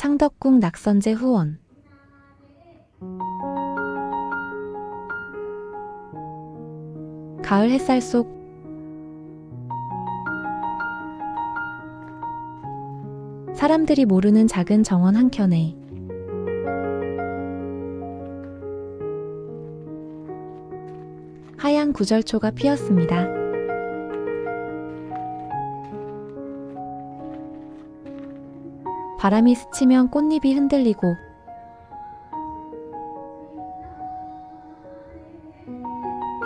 창덕궁 낙선제 후원 가을 햇살 속 사람들이 모르는 작은 정원 한켠에 하얀 구절초가 피었습니다. 바람이 스치면 꽃잎이 흔들리고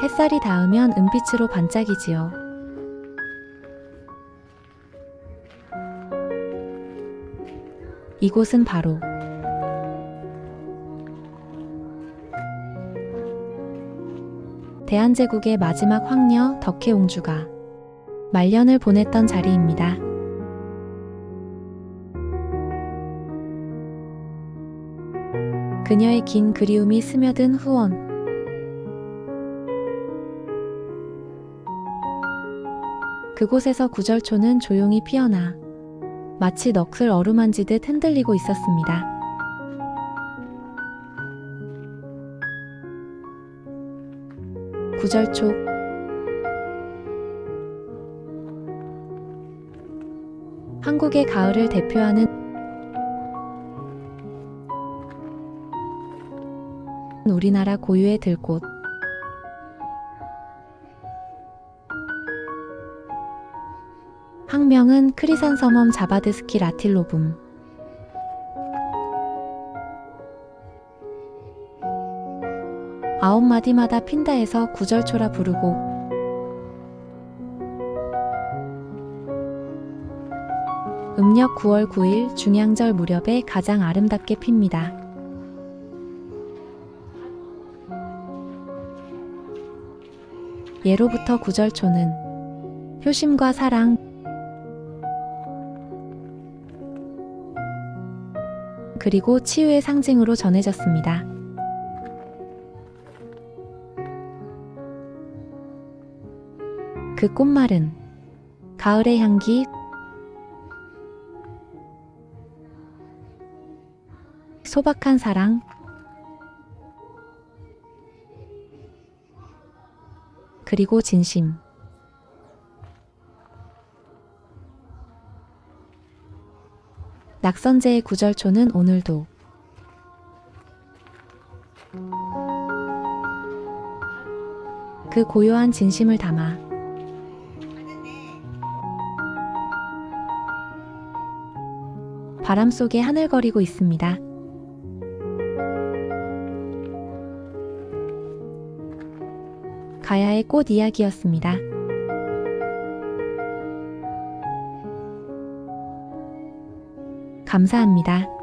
햇살이 닿으면 은빛으로 반짝이지요. 이곳은 바로 대한제국의 마지막 황녀 덕혜옹주가 말년을 보냈던 자리입니다. 그녀의 긴 그리움이 스며든 후원. 그곳에서 구절초는 조용히 피어나 마치 넋을 어루만지듯 흔들리고 있었습니다. 구절초 한국의 가을을 대표하는 우리나라 고유의 들꽃 학명은 크리산서멈 자바드스키 라틸로붐 아홉 마디마다 핀다에서 구절초라 부르고 음력 9월 9일 중양절 무렵에 가장 아름답게 핍니다. 예로부터 구절초는 효심과 사랑, 그리고 치유의 상징으로 전해졌습니다. 그 꽃말은 가을의 향기, 소박한 사랑, 그리고 진심. 낙선제의 구절초는 오늘도 그 고요한 진심을 담아 바람 속에 하늘거리고 있습니다. 가야의 꽃 이야기였습니다. 감사합니다.